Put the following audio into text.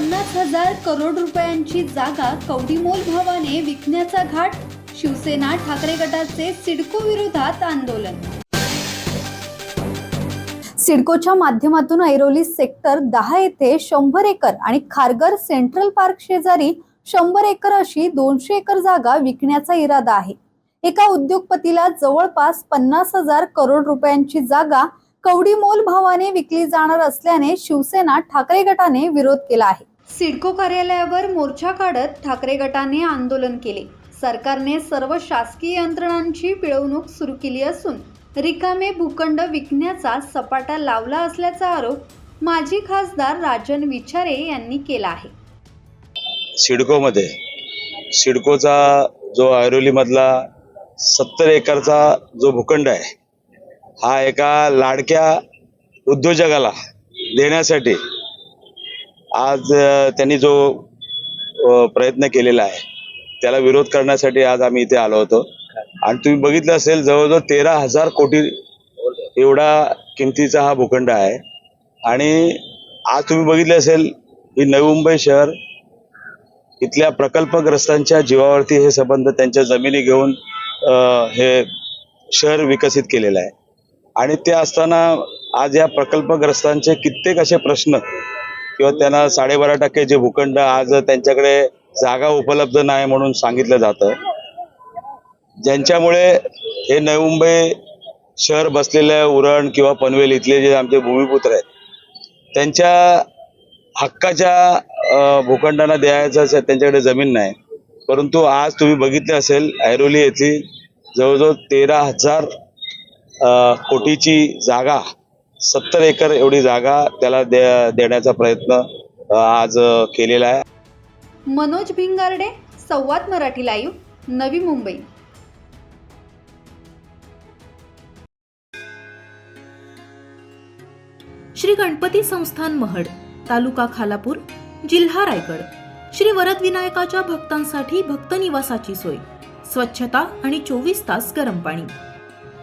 पन्नास हजार करोड रुपयांची जागा कवडीमोल भावाने विकण्याचा घाट शिवसेना ठाकरे गटाचे सिडको विरोधात आंदोलन. सिडकोच्या माध्यमातून ऐरोली सेक्टर दहा येथे शंभर एकर आणि खारगर सेंट्रल पार्क शेजारी शंभर एकर अशी दोनशे एकर जागा विकण्याचा इरादा आहे. एका उद्योगपतीला जवळपास पन्नास हजार करोड रुपयांची जागा कवडीमोल भावाने विकली जाणार असल्याने शिवसेना ठाकरे गटाने विरोध केला आहे. सिडको कार्यालयावर मोर्चा काढत ठाकरे गटाने आंदोलन केले. सरकारने सर्व शासकीय यंत्रणांची पिळवणूक सुरू केली असून रिकामे भूखंड विकण्याचा सपाटा लावला असल्याचा आरोप माजी खासदार राजन विचारे यांनी केला आहे. सिडकोमध्ये सिडकोचा जो ऐरोलीमधला सत्तर एकरचा जो भूखंड आहे हा एका लाडक्या उद्योजकाला देण्यासाठी आज त्यांनी जो प्रयत्न केलेला आहे त्याला विरोध करण्यासाठी आज आम्ही इथे आलो होतो. आणि तुम्ही बघितलं असेल जवळजवळ तेरा हजार कोटी एवढा किमतीचा हा भूखंड आहे. आणि आज तुम्ही बघितलं असेल की नवी मुंबई शहर इथल्या प्रकल्पग्रस्तांच्या जीवावरती हे संबंध त्यांच्या जमिनी घेऊन हे शहर विकसित केलेलं आहे. आणि ते असताना आज या प्रकल्पग्रस्तांचे कित्येक असे प्रश्न किंवा त्यांना साडेबारा टक्के जे भूखंड आज त्यांच्याकडे जागा उपलब्ध नाही म्हणून सांगितलं जातं. ज्यांच्यामुळे हे नवी मुंबई शहर बसलेले उरण किंवा पनवेल इथले जे आमचे भूमिपुत्र आहेत त्यांच्या हक्काच्या भूखंडांना द्यायचं असेल त्यांच्याकडे जमीन नाही. परंतु आज तुम्ही बघितले असेल ऐरोली येथील जवळजवळ तेरा हजार कोटीची जागा सत्तर एकर एवढी जागा त्याला दे देण्याचा प्रयत्न आज केलेला आहे. मनोज भिंगारडे संवाद मराठी लाईव्ह नवी मुंबई. श्री गणपती संस्थान महड तालुका खालापूर जिल्हा रायगड. श्री वरद विनायकाच्या भक्तांसाठी भक्त निवासाची सोय स्वच्छता आणि चोवीस तास गरम पाणी.